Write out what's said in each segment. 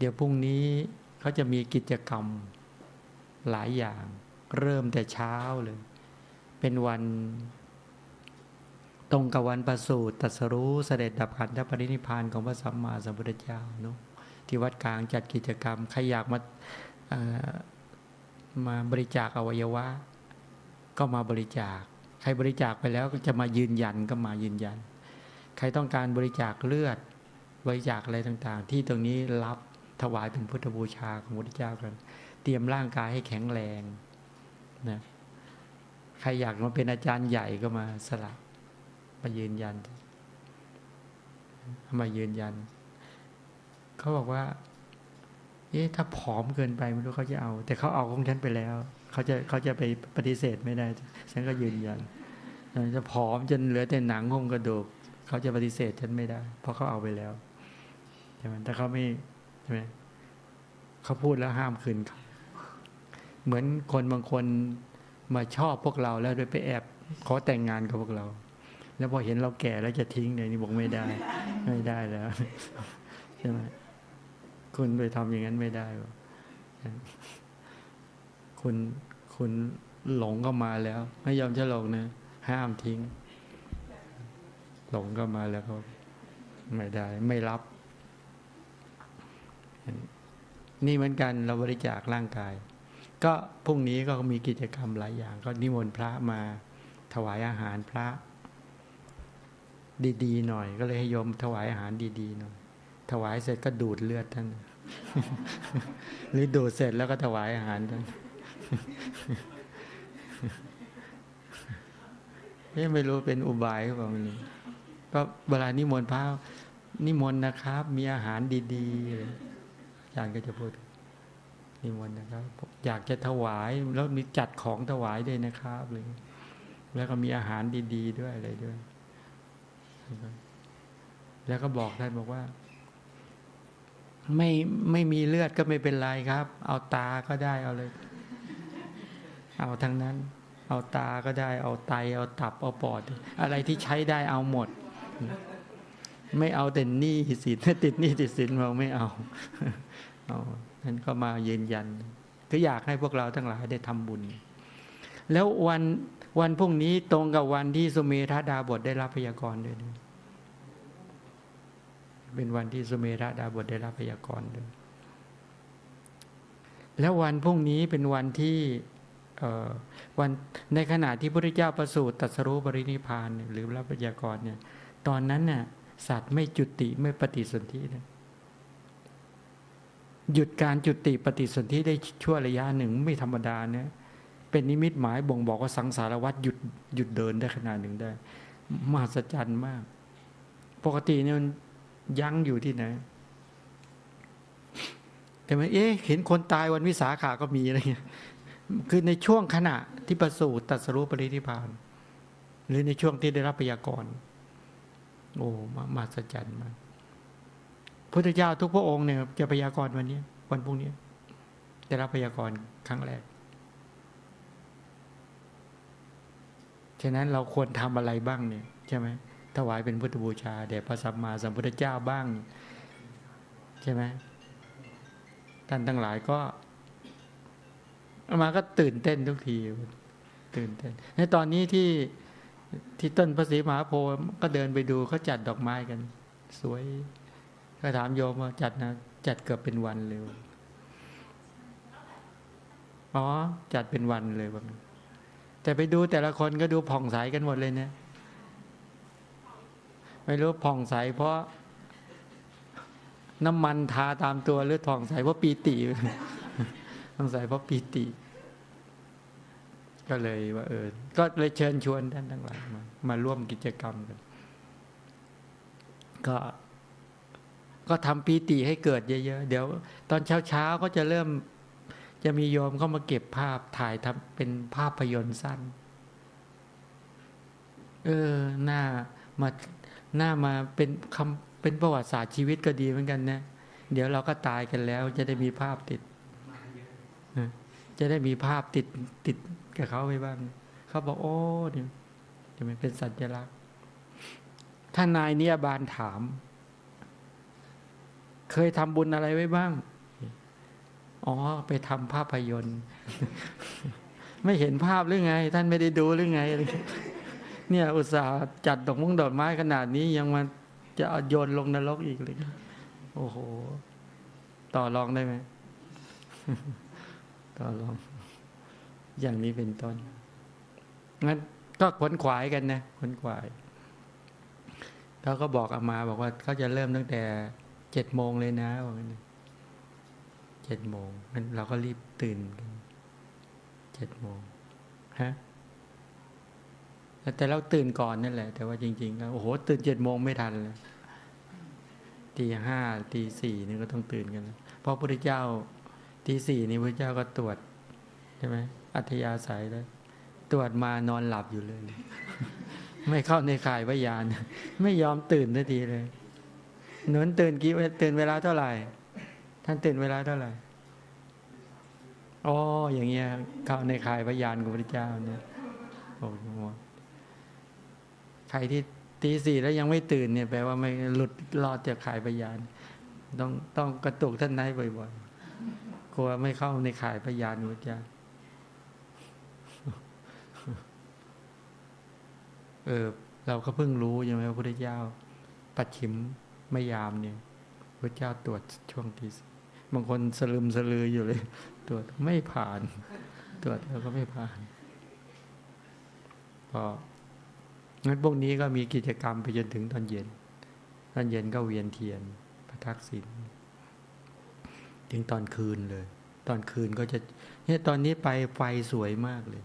เดี๋ยวพรุ่งนี้เขาจะมีกิจกรรมหลายอย่าง เริ่มแต่เช้าเลย เป็นวันตรงกับวันประสูติตรัสรู้เสด็จดับขันธปรินิพานของพระสัมมาสัมพุทธเจ้าเนาะที่วัดกลางจัดกิจกรรมใครอยากมามาบริจาคอวัยวะ ก็มาบริจาค ใครบริจาคไปแล้วก็จะมายืนยันก็มายืนยัน ใครต้องการบริจาคเลือดบริจาคอะไรต่างๆ ที่ตรงนี้รับ ถวายเป็นพุทธบูชาของพระพุทธเจ้ากัน เตรียมร่างกายให้แข็งแรงนะใครอยากมาเป็นอาจารย์ใหญ่ก็มาสละมายืนยันมายืนยัน เขาบอกว่า เอ๊ะถ้าผอมเกินไปไม่รู้เขาจะเอา แต่เขาเอาของฉันไปแล้ว เขาจะเขาจะไปปฏิเสธไม่ได้ ฉันก็ยืนยันจะผอมจนเหลือแต่หนังหุ้มกระดูก เขาจะปฏิเสธฉันไม่ได้ เพราะเขาเอาไปแล้วใช่ไหมแต่เขาไม่ ช่ไหมเขาพูดแล้วห้ามคืน เหมือนคนบางคนมาชอบพวกเราแล้วโดยไปแอบขอแต่งงานกับพวกเรา แล้วพอเห็นเราแก่แล้วจะทิ้งเลยนี่บอกไม่ได้ ไม่ได้แล้วใช่ไหมคุณไปทำอย่างนั้นไม่ได้คุณคุณหลงก็มาแล้ว ไม่ยอมจะหลงนะห้ามทิ้ง หลงก็มาแล้วก็ไม่ได้ ไม่รับ นี่เหมือนกันเราบริจาคร่างกาย ก็พรุ่งนี้ก็มีกิจกรรมหลายอย่าง ก็นิมนต์พระมาถวายอาหารพระดีๆหน่อย ก็เลยให้โยมถวายอาหารดีๆหน่อย ถวายเสร็จก็ดูดเลือดท่าน หรือดูดเสร็จแล้วก็ถวายอาหารท่านไม่รู้เป็นอุบายหรือเปล่ามันก็เวลานิมนต์พระนิมนต์นะครับ มีอาหารดีๆเลย อาจารย์ก็จะพูดนิมนต์นะครับ อยากจะถวายแล้วมีจัดของถวายด้วยนะครับเลยแล้วก็มีอาหารดี ๆ ด้วยอะไรด้วย แล้วก็บอกท่านบอกว่า ไม่ไม่มีเลือดก็ไม่เป็นไรครับ เอาตาก็ได้เอาเลย เอาทั้งนั้น เอาตาก็ได้ เอาไต เอาตับเอาปอด อะไรที่ใช้ได้เอาหมด ไม่เอาแต่หนี้สินติดหนี้ติดสินเราไม่เอาเอานั่นก็มายืนยัน ก็อยากให้พวกเราทั้งหลายได้ทำบุญ แล้ววันวันพรุ่งนี้ตรงกับวันที่สุเมธาดาบทได้รับพยากรณ์ด้วยเป็นวันที่สุเมธาดาบทได้รับพยากรณ์ด้วยแล้ววันพรุ่งนี้เป็นวันที่วันในขณะที่พระพุทธเจ้าประสูติตรัสรู้บริณิพานหรือรับพยากรณ์เนี่ย ตอนนั้นน่ะ สัตว์ไม่จุติไม่ปฏิสนธินะหยุดการจุติปฏิสนธิได้ชั่วระยะหนึ่งไม่ธรรมดาเนี่ยเป็นนิมิตหมายบ่งบอกว่าสังสารวัฏหยุดหยุดเดินได้ขนาดหนึ่งได้ มหัศจรรย์มาก ปกติเนี่ยมันยั้งอยู่ที่ไหนแต่ไหมเอ๊ะเห็นคนตายวันวิสาขาก็มีอะไรเงี้ยคือในช่วงขณะที่ประสูติตัสรู้ปรินิพานหรือในช่วงที่ได้รับพยากรณ์ โอ้มาสัจจรรย์มากพุทธเจ้าทุกพระองค์เนี่ยจะพยากรณ์วันนี้ วันพรุ่งนี้ได้รับพยากรณ์ครั้งแรก ฉะนั้นเราควรทำอะไรบ้างเนี่ยใช่ไหมถวายเป็นพุทธบูชาแด่พระสัมมาสัมพุทธเจ้าบ้าง ใช่ไหมท่านทั้งหลายก็มาก็ตื่นเต้นทุกทีตื่นเต้นในตอนนี้ที่ ที่ต้นพระศรีมหาโพธิ์ก็เดินไปดูเขาจัดดอกไม้กัน สวยก็ถามโยมว่าจัดนะจัดเกือบเป็นวันเลยอ๋อจัดเป็นวันเลยว่าแต่ไปดูแต่ละคนก็ดูผ่องใสกันหมดเลยเนี่ยไม่รู้ผ่องใสเพราะน้ำมันทาตามตัวหรือผ่องใสเพราะปีติผ่องใสเพราะปีติ ก็เลยว่าเออ ก็เลยเชิญชวนท่านทั้งหลายมามาร่วมกิจกรรมกัน ก็ ก็ทำปีติให้เกิดเยอะๆ เดี๋ยว ตอนเช้าๆ ก็จะเริ่ม จะมีโยมเข้ามาเก็บภาพถ่ายทำเป็นภาพยนตร์สั้น เออ หน้ามาหน้ามาเป็นคำเป็นประวัติศาสตร์ชีวิตก็ดีเหมือนกันนะ เดี๋ยวเราก็ตายกันแล้ว จะได้มีภาพติด จะได้มีภาพติดติดกับเขาไปบ้างเขาบอกโอ้เนี่ยจะไม่เป็นสัญลักษณ์ ถ้านายเนียบานถาม เคยทำบุญอะไรไว้บ้าง อ๋อ ไปทำภาพยนตร์ ไม่เห็นภาพหรือไง ท่านไม่ได้ดูหรือไง เนี่ย อุตส่าห์จัดดอกมุ้งดอกไม้ขนาดนี้ยังมาจะโยนลงนรกอีกเลย โอ้โห ต่อรองได้ไหม ต่อรอง อย่างนี้เป็นต้น งั้นก็ขนขวายกันนะขนขวายเขาก็บอกอามาบอกว่าเขาจะเริ่มตั้งแต่เจ็ดโมงเลยนะบอกงั้นเจ็ดโมงงั้นเราก็รีบตื่นกันเจ็ดโมงฮะแต่เราตื่นก่อนนั่นแหละ แต่ว่าจริงๆก็โอ้โห ตื่นเจ็ดโมงไม่ทันเลยตีห้าตีสี่นี่ก็ต้องตื่นกันแล้วเพราะพระพุทธเจ้า ตีสี่นี่พระเจ้าก็ตรวจใช่ไหมอัธยาศัยแล้วตรวจมานอนหลับอยู่เลย ไม่เข้าในข่ายพยาน ไม่ยอมตื่นทันทีเลยหนุนตื่นกี่ตื่นเวลาเท่าไหร่ ท่านตื่นเวลาเท่าไหร่อ๋ออย่างเงี้ยเข้าในข่ายพยานของพระเจ้าเนี่ยโอ้โหใครที่ตีสี่แล้วยังไม่ตื่นเนี่ยแปลว่าไม่หลุดรอดจากข่ายพยาน ต้องต้องกระตุกท่านนายบ่อยๆ ลัวไม่เข้าในข่ายพยานของพระเจ้าเออ เราก็เพิ่งรู้ใช่ไหมพระพุทธเจ้า ปัดฉิมไม่ยามเนี่ยพระเจ้าตรวจช่วงที่บางคนสลึมสลืออยู่เลย ตรวจไม่ผ่าน ตรวจแล้วก็ไม่ผ่านพองั้นพวกนี้ก็มีกิจกรรมไปจนถึงตอนเย็น ตอนเย็นก็เวียนเทียน พระทักษิณ ถึงตอนคืนเลย ตอนคืนก็จะเนี่ยตอนนี้ไปไฟสวยมากเลย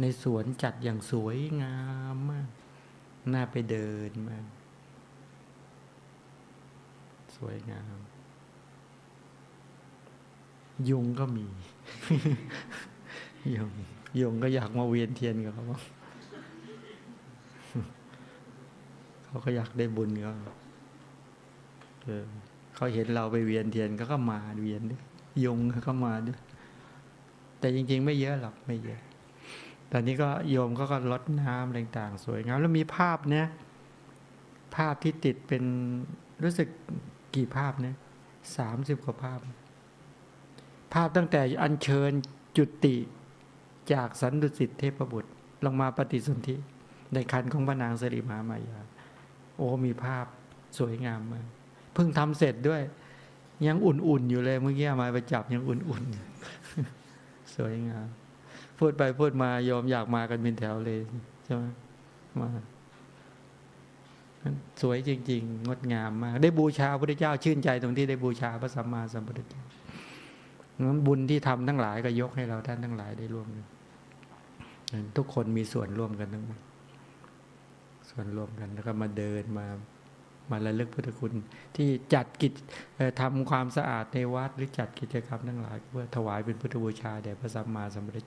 ในสวนจัดอย่างสวยงามมาก น่าไปเดินมาก สวยงาม ยุงก็มี ยุงยุงก็อยากมาเวียนเทียนกับเขาเขาก็อยากได้บุญเขาเออ เขาเห็นเราไปเวียนเทียนเขาก็มาเวียนด้วยยุงเขาก็มาด้วยแต่จริง ๆ ไม่เยอะหรอกไม่เยอะตอนนี้ก็โยมเขาก็ลดน้ำอะไรต่างๆสวยงามแล้วมีภาพเนี่ยภาพที่ติดเป็นรู้สึกกี่ภาพเนี่ยสามสิบกว่าภาพ ภาพตั้งแต่อัญเชิญจุติจากสันดุสิตเทพบุตร ลงมาปฏิสนธิในคันของพระนางสิริมามายา โอ้มีภาพสวยงามมาก พิ่งทำเสร็จด้วย ยังอุ่นๆอยู่เลยเมื่อกี้มาไปจับยังอุ่นๆ สวยงามพูดไปพูดมาโยมอยากมากันเป็นแถวเลยใช่ไหมมาสวยจริง ๆ งดงามมาก ได้บูชาพระพุทธเจ้าชื่นใจตรงที่ได้บูชาพระสัมมาสัมพุทธเจ้างั้นบุญที่ทำทั้งหลายก็ยกให้เราท่านทั้งหลายได้ร่วมทุกคนมีส่วนร่วมกันทั้งหมดส่วนร่วมกันแล้วก็มาเดินมา มาระลึกพุทธคุณที่จัดกิจทำความสะอาดในวัดหรือจัดกิจกรรมทั้งหลายเพื่อถวายเป็นพุทธบูชาแด่พระสัมมาสัมพุทธ